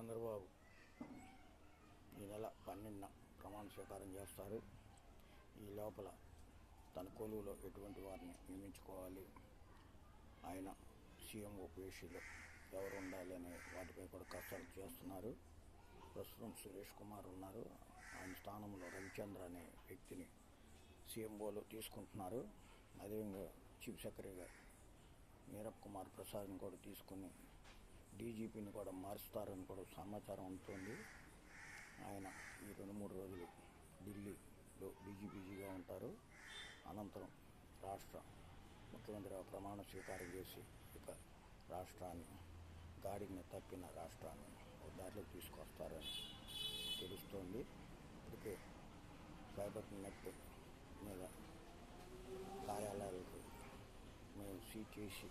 చంద్రబాబు. ఈ నెల పన్నెండున ప్రమాణ స్వీకారం చేస్తారు. ఈ లోపల తన కొలువులో ఎటువంటి వారిని నియమించుకోవాలి? ఆయన సీఎం ఓపీసీలో ఎవరు ఉండాలి అనే వాటిపై కూడా కసరత్తు చేస్తున్నారు. ప్రస్తుతం సురేష్ కుమార్ ఉన్నారు. ఆయన స్థానంలో రవిచంద్ర అనే వ్యక్తిని సీఎంఓలో తీసుకుంటున్నారు. అదేవిధంగా చీఫ్ సెక్రటరీగా నీరబ్ కుమార్ ప్రసాద్ని కూడా తీసుకుని డీజీపీని కూడా మారుస్తారని కూడా సమాచారం ఉంటుంది. ఆయన ఈ రెండు మూడు రోజులు ఢిల్లీలో డీజీపీజీగా ఉంటారు. అనంతరం రాష్ట్ర ముఖ్యమంత్రిగా ప్రమాణ స్వీకారం చేసి ఇక రాష్ట్రాన్ని గాడిని తప్పిన రాష్ట్రాన్ని దారిలో తీసుకొస్తారని తెలుస్తోంది. ఇప్పటికే సైబర్ నెట్ మీద కార్యాలయాలకు మేము సీజ్ చేసి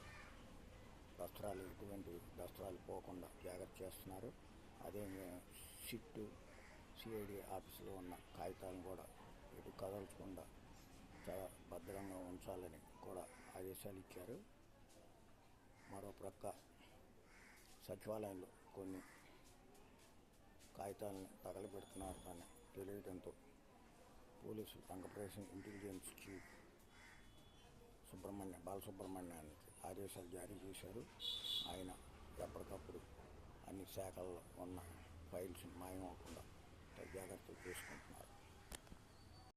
వస్త్రాలు పోకుండా జాగ్రత్త చేస్తున్నారు. అదే సిట్టు సిఐడి ఆఫీసులో ఉన్న కాగితాలను కూడా ఎటు కదల్చకుండా చాలా భద్రంగా ఉంచాలని కూడా ఆదేశాలు ఇచ్చారు. మరో ప్రక్క సచివాలయంలో కొన్ని కాగితాలను తగలబెడుతున్నారు అని తెలియడంతో పోలీసులు రంగప్రవేశం ఇంటెలిజెన్స్ చీఫ్ సుబ్రహ్మణ్య బాలసుబ్రహ్మణ్యానికి ఆదేశాలు జారీ చేశారు. ఆయన ఎప్పటికప్పుడు అన్ని శాఖల్లో ఉన్న ఫైల్స్ మాయమవకుండా జాగ్రత్తలు